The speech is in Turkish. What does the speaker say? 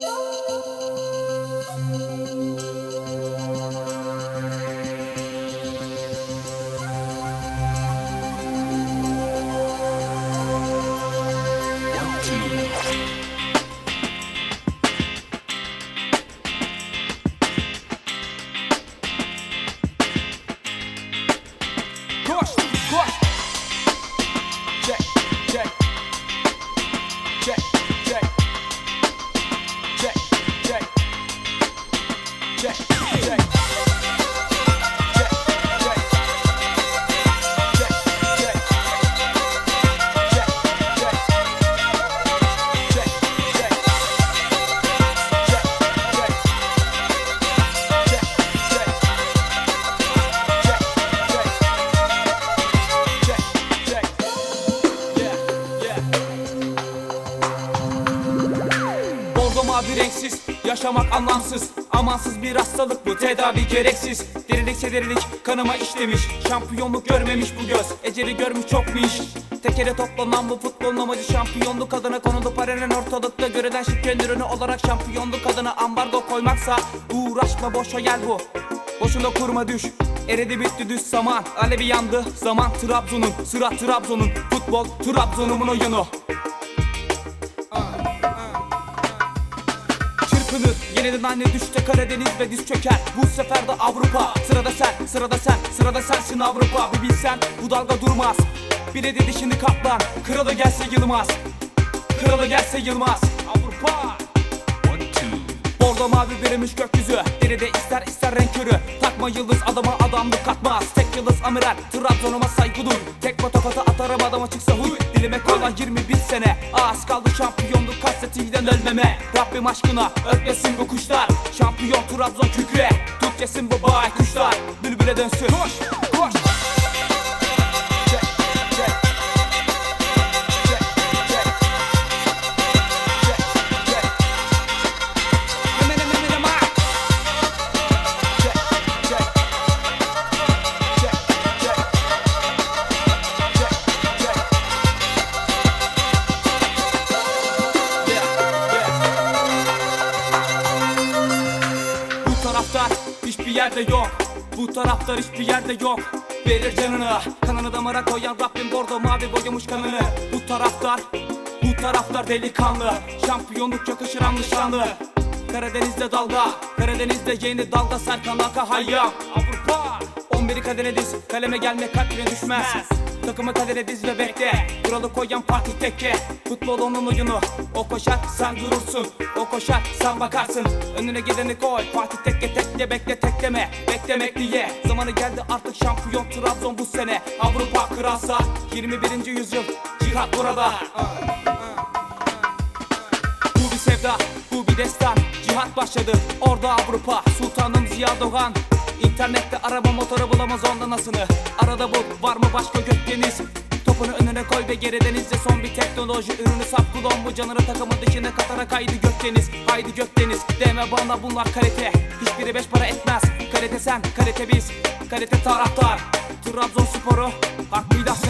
you mavi renksiz, yaşamak anlamsız. Amansız bir hastalık bu, tedavi gereksiz. Derilikse derilik, kanıma işlemiş. Şampiyonluk görmemiş bu göz, eceli görmüş çok mu iş Tekere toplanan bu futbolun amacı şampiyonluk adına konulu paranın ortalıkta görülen şirket ürünü olarak şampiyonluk adına ambargo koymaksa Uğraşma boş hayal bu. Boşuna kurma düş Eridi bitti düz zaman. Alevi yandı zaman Trabzon'un Sıra Trabzon'un. Futbol Trabzon'umun oyunu Yeniden anne düşte Karadeniz ve diz çöker. Bu sefer de Avrupa. Sırada sen sırada sen sırada sensin Avrupa. Bir bilsen bu dalga durmaz. Bir de dedi şimdi kaplan Kralı gelse Yılmaz. Kralı gelse Yılmaz. Avrupa. Bordo mavi verilmiş gökyüzü. Deride ister ister renk körü Takma yıldız adama adamlık katmaz. Tek yıldız amiral Trabzon'uma saygı duy Tek matafata atarım adama çıksa huy. Dilime koylan 21 sene. Az kaldı şampiyonluk kasetiyle ölmeme. Rabbim aşkına ötmesin bu kuşlar. Şampiyon Trabzon kükre. Tut yesin bu bay kuşlar Bülbüle dönsün. Koş taraftar hiçbir yerde yok. Bu taraftar hiçbir yerde yok. Verir canını Kanını damara koyan Rabbim bordo mavi boyamış kanını Bu taraftar Bu taraftar delikanlı. Şampiyonluk yakışır anlaşanlı Karadeniz'de dalga Karadeniz'de yeni dalga Serkan Aka Hayyam Avrupa! 11'i kadere diz Kaleme gelme kalbine düşmez Takımı kadere diz ve bekle. Kuralı koyan Fatih Tekke. Futbol onun oyunu. O koşar sen durursun. O koşar sen bakarsın. Önüne gideni koy. Fatih Tekke tekle bekle tekleme. Beklemek diye. Zamanı geldi artık şampiyon Trabzon bu sene. Avrupa kralsa 21. yüzyıl Cihat burada. Bu bir sevda, bu bir destan. Cihat başladı, orada Avrupa. Sultanım Ziya Doğan İnternette araba motoru bulamaz ondan asını Arada bul, var mı başka gökdeniz Topunu önüne koy ve geri denizde son bir teknoloji ürünü sap kulon bu canını takımın dışına katarak haydi gökdeniz Haydi gökdeniz deme bana bunlar kalite Hiçbiri beş para etmez. Kalite sen kalite biz kalite taraftar. Trabzonspor'u hak midah sevenlere selam